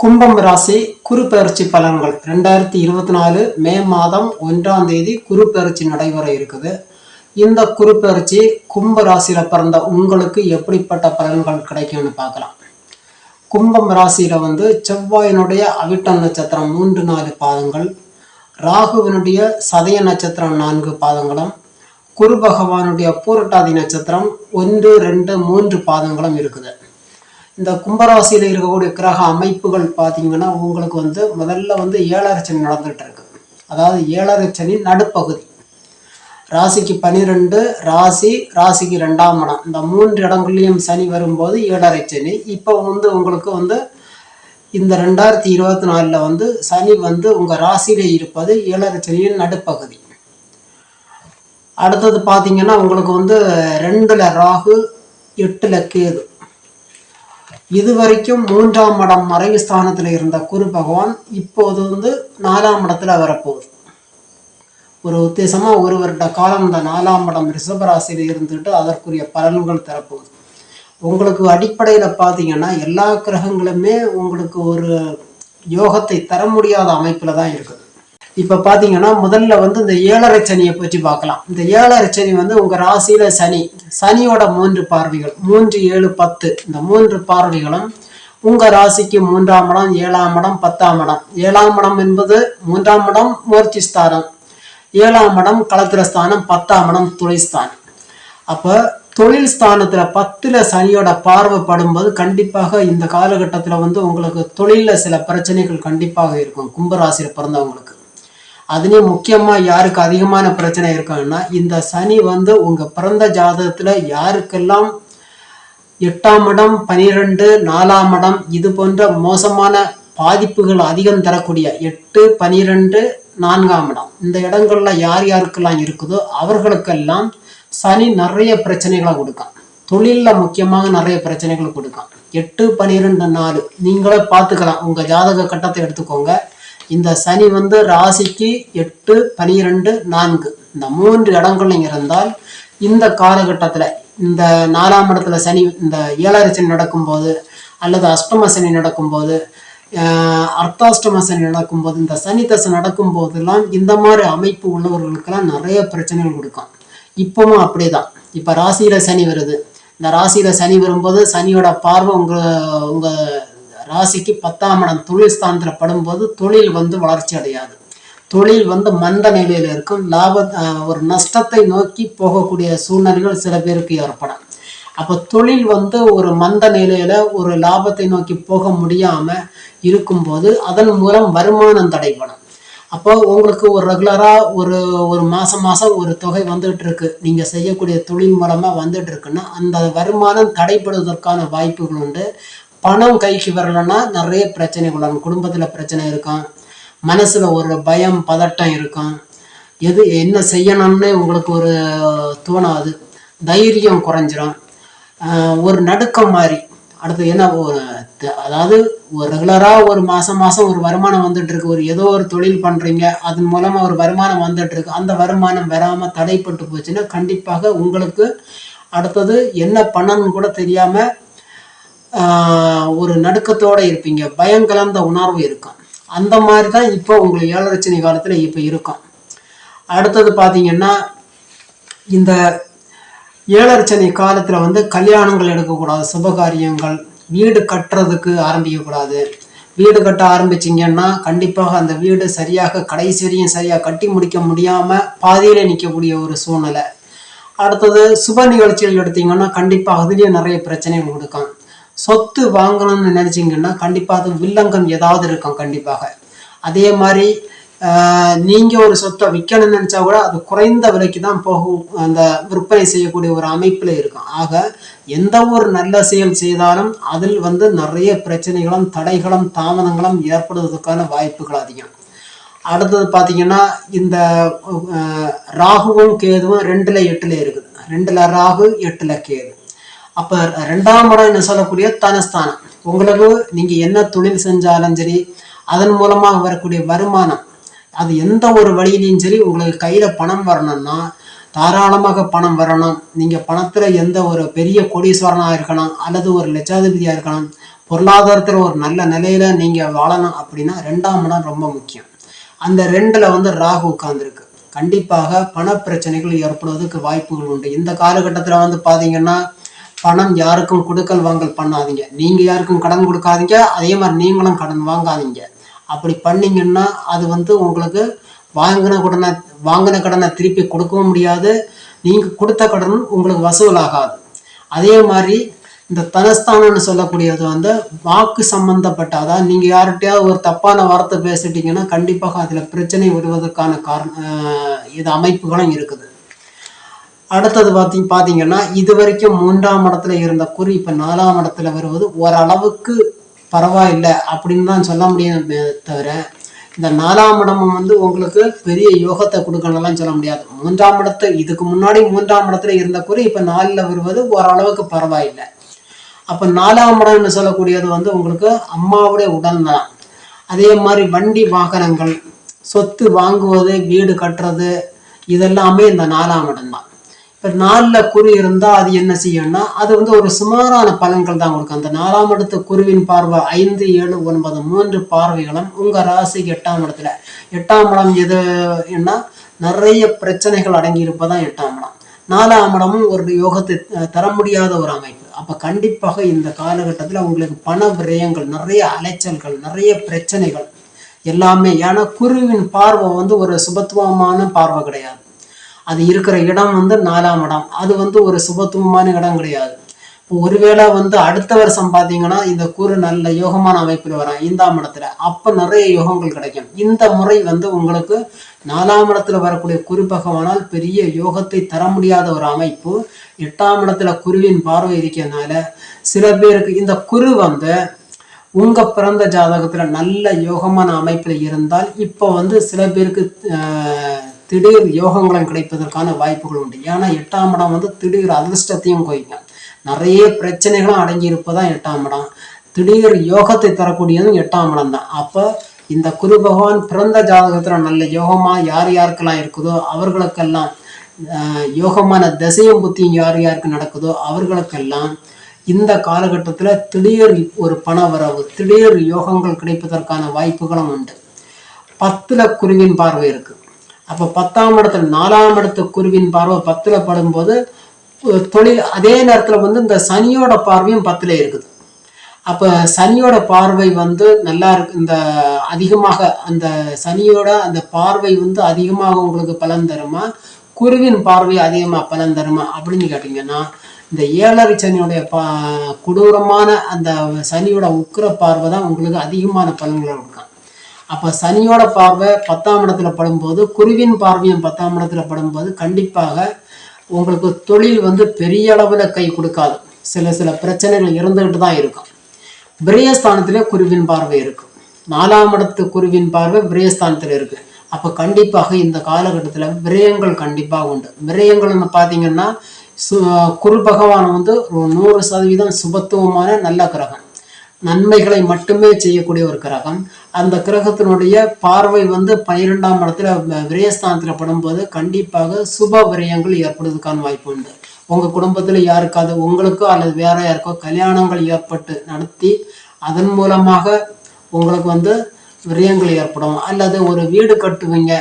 கும்பம் ராசி குறுபெயர்ச்சி பலன்கள். ரெண்டாயிரத்தி இருபத்தி நாலு மே மாதம் ஒன்றாம் தேதி குரு நடைபெற இருக்குது. இந்த குரு கும்ப ராசியில் பிறந்த உங்களுக்கு எப்படிப்பட்ட பலன்கள் கிடைக்கும்னு பார்க்கலாம். கும்பம் ராசியில் வந்து செவ்வாயினுடைய அவிட்ட நட்சத்திரம் மூன்று நாலு பாதங்கள். ராகுவினுடைய சதய நட்சத்திரம் நான்கு பாதங்களும். குரு பகவானுடைய பூரட்டாதி நட்சத்திரம் ஒன்று ரெண்டு மூன்று பாதங்களும் இருக்குது. இந்த கும்பராசியில் இருக்கக்கூடிய கிரக அமைப்புகள் பார்த்தீங்கன்னா உங்களுக்கு வந்து முதல்ல வந்து ஏழரை சனி நடந்துகிட்டு இருக்கு. அதாவது ஏழரை சனி நடுப்பகுதி. ராசிக்கு பனிரெண்டு ராசி ராசிக்கு ரெண்டாம் இடம். இந்த மூன்று இடங்கள்லையும் சனி வரும்போது ஏழரை சனி. இப்போ வந்து உங்களுக்கு வந்து இந்த ரெண்டாயிரத்தி இருபத்தி நாலில் வந்து சனி வந்து உங்கள் ராசியிலே இருப்பது ஏழரை சனியின் நடுப்பகுதி. அடுத்தது பார்த்தீங்கன்னா உங்களுக்கு வந்து ரெண்டில் ராகு எட்டில் கேது. இது வரைக்கும் மூன்றாம் இடம் மறைவு ஸ்தானத்தில் இருந்த குரு பகவான் இப்போது வந்து நாலாம் இடத்துல வரப்போகுது. ஒரு உத்தேசமாக ஒரு வருட காலம் இந்த நாலாம் இடம் ரிஷபராசியில் இருந்துட்டு அதற்குரிய பலன்கள் தரப்போகுது. உங்களுக்கு அடிப்படையில் பார்த்தீங்கன்னா எல்லா கிரகங்களுமே உங்களுக்கு ஒரு யோகத்தை தர முடியாத அமைப்பில் தான் இருக்குது. இப்போ பார்த்தீங்கன்னா முதல்ல வந்து இந்த ஏழரை சனியை பற்றி பார்க்கலாம். இந்த ஏழரை சனி வந்து உங்கள் ராசியில சனி. சனியோட மூன்று பார்வைகள். மூன்று ஏழு பத்து. இந்த மூன்று பார்வைகளும் உங்கள் ராசிக்கு மூன்றாம் இடம் ஏழாம் இடம் பத்தாம் இடம். ஏழாம் இடம் என்பது மூன்றாம் இடம் முயற்சி ஸ்தானம். ஏழாம் இடம் களத்திரஸ்தானம் பத்தாம் இடம் துணைஸ்தானம் அப்போ தொழில் ஸ்தானத்துல பத்துல சனியோட பார்வை படும்போது கண்டிப்பாக இந்த காலகட்டத்துல வந்து உங்களுக்கு தொழிலில் சில பிரச்சனைகள் கண்டிப்பாக இருக்கும். கும்பராசியில பிறந்தவங்களுக்கு. அதுலேயும் முக்கியமாக யாருக்கு அதிகமான பிரச்சனை இருக்காங்கன்னா இந்த சனி வந்து உங்கள் பிறந்த ஜாதகத்தில் யாருக்கெல்லாம் எட்டாம் இடம் பனிரெண்டு நாலாம் இடம் இது போன்ற மோசமான பாதிப்புகள் அதிகம் தரக்கூடிய எட்டு பனிரெண்டு நான்காம் இடம் இந்த இடங்கள்ல யார் யாருக்கெல்லாம் இருக்குதோ அவர்களுக்கெல்லாம் சனி நிறைய பிரச்சனைகளை கொடுக்கும். தொழிலில் முக்கியமாக நிறைய பிரச்சனைகள் கொடுக்கும். எட்டு பனிரெண்டு நாலு நீங்களே பார்த்துக்கலாம். உங்கள் ஜாதக கட்டத்தை எடுத்துக்கோங்க. இந்த சனி வந்து ராசிக்கு எட்டு பனிரெண்டு நான்கு. இந்த மூன்று இடங்கள் இருந்தால் இந்த காலகட்டத்தில் இந்த நாலாம் இடத்துல சனி இந்த ஏழரை சனி நடக்கும்போது அல்லது அஷ்டம சனி நடக்கும்போது அர்த்தாஷ்டம சனி நடக்கும்போது இந்த சனி தசை நடக்கும் போதெல்லாம் இந்த மாதிரி அமைப்பு உள்ளவர்களுக்கெல்லாம் நிறைய பிரச்சனைகள் கொடுக்கும். இப்பவும் அப்படிதான். இப்போ ராசியில் சனி வருது. இந்த ராசியில் சனி வரும்போது சனியோட பார்வை உங்கள் உங்கள் ராசிக்கு பத்தாம் இடம் தொழில் ஸ்தானத்தில் படும்போது தொழில் வந்து வளர்ச்சி அடையாது. தொழில் வந்து மந்த நிலையில் இருக்கும். லாப ஒரு நஷ்டத்தை நோக்கி போகக்கூடிய சூழ்நிலைகள் சில பேருக்கு ஏற்படும் அப்போ தொழில் வந்து ஒரு மந்த நிலையில் ஒரு லாபத்தை நோக்கி போக முடியாமல் இருக்கும்போது அதன் மூலம் வருமானம் தடைப்படும் அப்போ உங்களுக்கு ஒரு ரெகுலராக ஒரு ஒரு மாதம் மாதம் ஒரு தொகை வந்துட்டு இருக்கு நீங்கள் செய்யக்கூடிய தொழில் மூலமாக வந்துட்டு இருக்குன்னா அந்த வருமானம் தடைப்படுவதற்கான வாய்ப்புகள் உண்டு. பணம் கைக்கு வரலன்னா நிறைய பிரச்சனைகள் வரும். குடும்பத்தில் பிரச்சனை இருக்கும். மனசில் ஒரு பயம் பதட்டம் இருக்கும். எது என்ன செய்யணும்னு உங்களுக்கு ஒரு தோணாது. தைரியம் குறைஞ்சிரும். ஒரு நடுக்கம் மாதிரி. அடுத்து என்ன ஒரு அதாவது ஒரு ரெகுலராக ஒரு மாதம் மாதம் ஒரு வருமானம் வந்துட்டுருக்கு. ஒரு ஏதோ ஒரு தொழில் பண்ணுறீங்க அதன் மூலமாக ஒரு வருமானம் வந்துட்டுருக்கு. அந்த வருமானம் வராமல் தடைப்பட்டு போச்சுன்னா கண்டிப்பாக உங்களுக்கு அடுத்தது என்ன பண்ணணும்னு கூட தெரியாமல் ஒரு நடுக்கத்தோடு இருப்பீங்க. பயம் கலந்த உணர்வு இருக்கும். அந்த மாதிரி தான் இப்போ உங்களுக்கு ஏழரச்சனை காலத்தில் இப்போ இருக்கும். அடுத்தது பார்த்தீங்கன்னா இந்த ஏழரச்சனை காலத்தில் வந்து கல்யாணங்கள் எடுக்கக்கூடாது சுபகாரியங்கள் வீடு கட்டுறதுக்கு ஆரம்பிக்கக்கூடாது. வீடு கட்ட ஆரம்பிச்சிங்கன்னா கண்டிப்பாக அந்த வீடு சரியாக கடைசி வரையும் சரியாக கட்டி முடிக்க முடியாமல் பாதியில் நிற்கக்கூடிய ஒரு சூழ்நிலை. அடுத்தது சுப நிகழ்ச்சிகள் எடுத்தீங்கன்னா கண்டிப்பாக அதுலேயும் நிறைய பிரச்சனைகள் கொடுக்கும். சொத்து வாங்கணும்னு நினைச்சிங்கன்னா கண்டிப்பாக அது வில்லங்கம் ஏதாவது இருக்கும் கண்டிப்பாக. அதே மாதிரி நீங்கள் ஒரு சொத்தை விற்கணும்னு நினச்சா கூட அது குறைந்த விலைக்கு தான் போகும். அந்த விற்பனை செய்யக்கூடிய ஒரு அமைப்பில் இருக்கும். ஆக எந்த ஒரு நல்ல செயல் செய்தாலும் அதில் வந்து நிறைய பிரச்சனைகளும் தடைகளும் தாமதங்களும் ஏற்படுவதற்கான வாய்ப்புகள் அதிகம். அடுத்தது பார்த்தீங்கன்னா இந்த ராகுவும் கேதுவும் ரெண்டில் எட்டில் இருக்குது. ரெண்டில் ராகு எட்டில் கேது. அப்ப ரெண்டாம் இடம் என்ன சொல்லக்கூடிய தனஸ்தானம். உங்களுக்கு நீங்க என்ன தொழில் செஞ்சாலும் சரி அதன் மூலமாக வரக்கூடிய வருமானம் அது எந்த ஒரு வழியிலையும் சரி உங்களுக்கு கையில பணம் வரணும்னா தாராளமாக பணம் வரணும். நீங்க பணத்துல எந்த ஒரு பெரிய கோடீஸ்வரனா இருக்கணும் அல்லது ஒரு லட்சாதிபதியா இருக்கணும் பொருளாதாரத்தில் ஒரு நல்ல நிலையில நீங்க வாழணும் அப்படின்னா ரெண்டாம் இடம் ரொம்ப முக்கியம். அந்த ரெண்டுல வந்து ராகு உட்கார்ந்துருக்கு. கண்டிப்பாக பண பிரச்சனைகள் ஏற்படுவதற்கு வாய்ப்புகள் உண்டு. இந்த காலகட்டத்தில் வந்து பார்த்தீங்கன்னா பணம் யாருக்கும் கொடுக்கல் வாங்கல் பண்ணாதீங்க. நீங்க யாருக்கும் கடன் கொடுக்காதீங்க. அதே மாதிரி நீங்களும் கடன் வாங்காதீங்க. அப்படி பண்ணீங்கன்னா அது வந்து உங்களுக்கு வாங்கின கடனை வாங்கின கடனை திருப்பி கொடுக்கவும் முடியாது. நீங்க கொடுத்த கடன் உங்களுக்கு வசூலாகாது. அதே மாதிரி இந்த தனஸ்தானம்னு சொல்லக்கூடியது வந்து வாக்கு சம்பந்தப்பட்ட அதாவது நீங்க யார்கிட்டயாவது ஒரு தப்பான வார்த்தை பேசிட்டீங்கன்னா கண்டிப்பாக அதுல பிரச்சனை வருவதற்கான காரணம் இது அமைப்புகளும் இருக்குது. அடுத்தது பார்த்தீங்க பார்த்தீங்கன்னா இது வரைக்கும் மூன்றாம் இடத்துல இருந்த குறி இப்போ நாலாம் இடத்துல வருவது ஓரளவுக்கு பரவாயில்லை அப்படின்னு தான் சொல்ல முடியும் தவிர இந்த நாலாம் இடமும் வந்து உங்களுக்கு பெரிய யோகத்தை கொடுக்கணும்லாம் சொல்ல முடியாது. மூன்றாம் இடத்து இதுக்கு முன்னாடி மூன்றாம் இடத்துல இருந்த குறி இப்போ நாலில் வருவது ஓரளவுக்கு பரவாயில்லை. அப்போ நாலாம் இடம்னு சொல்லக்கூடியது வந்து உங்களுக்கு அம்மாவுடைய உடல்நலம் அதே மாதிரி வண்டி வாகனங்கள் சொத்து வாங்குவது வீடு கட்டுறது இதெல்லாமே இந்த நாலாம் இடம் தான். இப்போ நாலில் குறி இருந்தால் அது என்ன செய்யணும்னா அது வந்து ஒரு சுமாரான பலன்கள் தான் கொடுக்கும். அந்த நாலாம் இடத்து குருவின் பார்வை ஐந்து ஏழு ஒன்பது மூன்று பார்வைகளும் உங்கள் ராசிக்கு எட்டாம் இடத்துல. எட்டாம் இடம் எது என்ன நிறைய பிரச்சனைகள் அடங்கி இருப்பதான் எட்டாம் இடம். நாலாம் இடமும் ஒரு யோகத்தை தர முடியாத ஒரு அமைப்பு. அப்போ கண்டிப்பாக இந்த காலகட்டத்தில் உங்களுக்கு பண விரயங்கள் நிறைய அலைச்சல்கள் நிறைய பிரச்சனைகள் எல்லாமே. ஏன்னா குருவின் பார்வை வந்து ஒரு சுபத்துவமான பார்வை கிடையாது. அது இருக்கிற இடம் வந்து நாலாம் இடம். அது வந்து ஒரு சுபத்துவமான இடம் கிடையாது. இப்போ ஒருவேளை வந்து அடுத்த வருஷம் பார்த்தீங்கன்னா இந்த குரு நல்ல யோகமான அமைப்பில் வரும் ஐந்தாம் இடத்துல. அப்போ நிறைய யோகங்கள் கிடைக்கும். இந்த முறை வந்து உங்களுக்கு நாலாம் இடத்துல வரக்கூடிய குரு பகவானால் பெரிய யோகத்தை தர முடியாத ஒரு அமைப்பு. எட்டாம் இடத்துல குருவின் பார்வை இருக்கிறதுனால சில பேருக்கு இந்த குரு வந்து உங்க பிறந்த ஜாதகத்துல நல்ல யோகமான அமைப்பில் இருந்தால் இப்போ வந்து சில பேருக்கு திடீர் யோகங்களும் கிடைப்பதற்கான வாய்ப்புகள் உண்டு. ஏன்னா எட்டாம் இடம் வந்து திடீர் அதிர்ஷ்டத்தையும் குறைக்கும் நிறைய பிரச்சனைகளும் அடங்கி இருப்பதான் எட்டாம் இடம். திடீர் யோகத்தை தரக்கூடியதும் எட்டாம் இடம் தான். அப்போ இந்த குரு பகவான் பிறந்த ஜாதகத்தில் நல்ல யோகமாக யார் யாருக்கெல்லாம் இருக்குதோ அவர்களுக்கெல்லாம் யோகமான திசையும் புத்தியும் யார் யாருக்கு நடக்குதோ அவர்களுக்கெல்லாம் இந்த காலகட்டத்தில் திடீர் ஒரு பண வரவு திடீர் யோகங்கள் கிடைப்பதற்கான வாய்ப்புகளும் உண்டு. பத்தில் குருவின் பார்வை இருக்குது அப்போ பத்தாம் இடத்துல நாலாம் இடத்து குருவின் பார்வை பத்துல படும்போது தொழில் அதே நேரத்தில் வந்து இந்த சனியோட பார்வையும் பத்துல இருக்குது. அப்போ சனியோட பார்வை வந்து நல்லா இருக்கு இந்த அதிகமாக அந்த சனியோட அந்த பார்வை வந்து அதிகமாக உங்களுக்கு பலன் தருமா? குருவின் பார்வை அதிகமாக பலன் தருமா? அப்படின்னு கேட்டிங்கன்னா இந்த ஏழரை சனியுடைய பா கொடூரமான அந்த சனியோட உக்கிர பார்வை தான் உங்களுக்கு அதிகமான பலன்களை கொடுக்கும். அப்போ சனியோட பார்வை பத்தாம் இடத்துல படும்போது குருவின் பார்வையும் பத்தாம் இடத்துல படும்போது கண்டிப்பாக உங்களுக்கு தொழில் வந்து பெரிய அளவில் கை கொடுக்காது. சில சில பிரச்சனைகள் இருந்துக்கிட்டு தான் இருக்கும். விரயஸ்தானத்திலே குருவின் பார்வை இருக்கும் நாலாம் இடத்து குருவின் பார்வை விரயஸ்தானத்தில் இருக்குது அப்போ கண்டிப்பாக இந்த காலகட்டத்தில் விரயங்கள் கண்டிப்பாக உண்டு. விரயங்கள்னு பார்த்தீங்கன்னா சு குரு பகவான் வந்து ஒரு நூறு சதவீதம் சுபத்துவமான நல்ல கிரகம். நன்மைகளை மட்டுமே செய்யக்கூடிய ஒரு கிரகம். அந்த கிரகத்தினுடைய பார்வை வந்து பன்னிரெண்டாம் இடத்துல விரயஸ்தானத்தில் படும்போது கண்டிப்பாக சுப விரயங்கள் ஏற்படுவதற்கான வாய்ப்பு உண்டு. உங்கள் குடும்பத்தில் யாருக்காவது உங்களுக்கோ அல்லது வேற யாருக்கோ கல்யாணங்கள் ஏற்பட்டு நடத்தி அதன் மூலமாக உங்களுக்கு வந்து விரயங்கள் ஏற்படும். அல்லது ஒரு வீடு கட்டுவீங்க.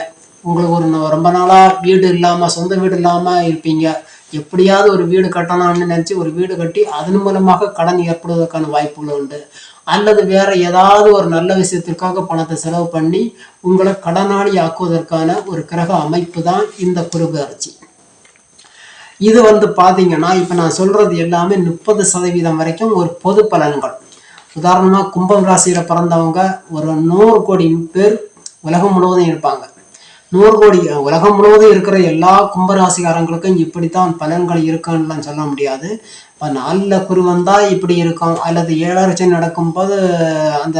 உங்களுக்கு ஒரு ரொம்ப நாளாக வீடு இல்லாமல் சொந்த வீடு இல்லாமல் இருப்பீங்க. எப்படியாவது ஒரு வீடு கட்டணும்னு நினச்சி ஒரு வீடு கட்டி அதன் மூலமாக கடன் ஏற்படுவதற்கான வாய்ப்புகள் உண்டு. அல்லது வேற ஏதாவது ஒரு நல்ல விஷயத்திற்காக பணத்தை செலவு பண்ணி உங்களை கடனாளி ஆக்குவதற்கான ஒரு கிரக அமைப்பு தான் இந்த குருபெயர்ச்சி இது வந்து பார்த்தீங்கன்னா இப்போ நான் சொல்கிறது எல்லாமே முப்பது சதவீதம் வரைக்கும் ஒரு பொது பலன்கள். உதாரணமாக கும்பம் ராசியில் பிறந்தவங்க ஒரு நூறு கோடி பேர் உலகம் முழுவதும் இருப்பாங்க. நூறு கோடி உலகம் முழுவதும் இருக்கிற எல்லா கும்பராசிக்காரங்களுக்கும் இப்படித்தான் பலன்கள் இருக்குன்னுலாம் சொல்ல முடியாது. இப்போ நாலில் குரு வந்தால் இப்படி இருக்கும். அல்லது ஏழரை நடக்கும்போது அந்த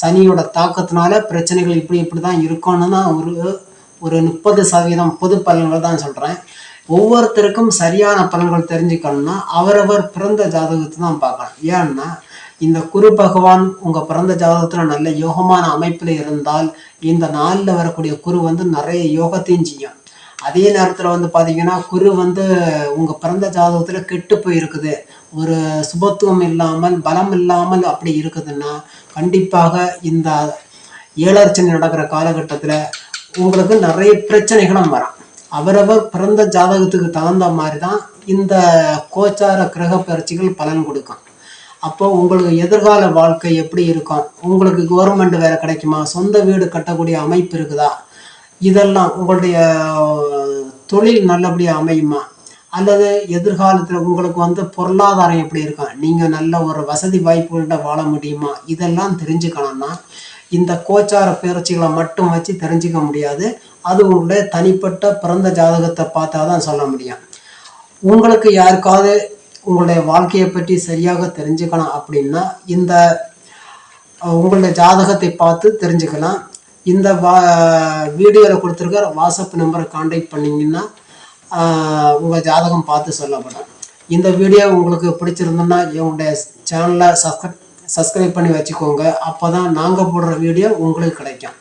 சனியோட தாக்கத்தினால பிரச்சனைகள் இப்படி இப்படி தான் இருக்கும்னு தான் ஒரு ஒரு முப்பது சதவீதம் பொது பலன்கள் தான் சொல்கிறேன் ஒவ்வொருத்தருக்கும் சரியான பலன்கள் தெரிஞ்சுக்கணும்னா அவரவர் பிறந்த ஜாதகத்தை தான் பார்க்கணும். ஏன்னா இந்த குரு பகவான் உங்க பிறந்த ஜாதகத்துல நல்ல யோகமான அமைப்புல இருந்தால் இந்த நாளில் வரக்கூடிய குரு வந்து நிறைய யோகத்தையும் செய்யும். அதே நேரத்துல வந்து பாத்தீங்கன்னா குரு வந்து உங்க பிறந்த ஜாதகத்துல கெட்டு போயிருக்குது. ஒரு சுபத்துவம் இல்லாமல் பலம் இல்லாமல் அப்படி இருக்குதுன்னா கண்டிப்பாக இந்த ஏழர்ச்சனை நடக்கிற காலகட்டத்தில் உங்களுக்கு நிறைய பிரச்சனைகளும் வரும். அவரவர் பிறந்த ஜாதகத்துக்கு தகுந்த மாதிரி தான் இந்த கோச்சார கிரக பயிற்சிகள் பலன் கொடுக்கும். அப்போ உங்களுக்கு எதிர்கால வாழ்க்கை எப்படி இருக்கும்? உங்களுக்கு கவர்மெண்ட் வேலை கிடைக்குமா? சொந்த வீடு கட்டக்கூடிய அமைப்பு இருக்குதா? இதெல்லாம் உங்களுடைய தொழில் நல்லபடியாக அமையுமா? அல்லது எதிர்காலத்தில் உங்களுக்கு வந்து பொருளாதாரம் எப்படி இருக்கும்? நீங்கள் நல்ல ஒரு வசதி வாய்ப்புகள்கிட்ட வாழ முடியுமா? இதெல்லாம் தெரிஞ்சுக்கணும்னா இந்த கோச்சார பயிற்சிகளை மட்டும் வச்சு தெரிஞ்சுக்க முடியாது. அது உங்களுடைய தனிப்பட்ட பிறந்த ஜாதகத்தை பார்த்தா தான் சொல்ல முடியும். உங்களுக்கு யாருக்காவது உங்களுடைய வாழ்க்கையை பற்றி சரியாக தெரிஞ்சுக்கலாம் அப்படின்னா இந்த உங்களுடைய ஜாதகத்தை பார்த்து தெரிஞ்சுக்கலாம். இந்த வா வீடியோவில் கொடுத்துருக்க வாட்ஸ்அப் நம்பரை காண்டாக்ட் பண்ணிங்கன்னா உங்கள் ஜாதகம் பார்த்து சொல்லப்படும். இந்த வீடியோ உங்களுக்கு பிடிச்சிருந்ததுன்னா என்னுடைய சேனலை சப்ஸ்கிரைப் சப்ஸ்கிரைப் பண்ணி வச்சுக்கோங்க. அப்போ தான் நாங்கள் போடுற வீடியோ உங்களுக்கு கிடைக்கும்.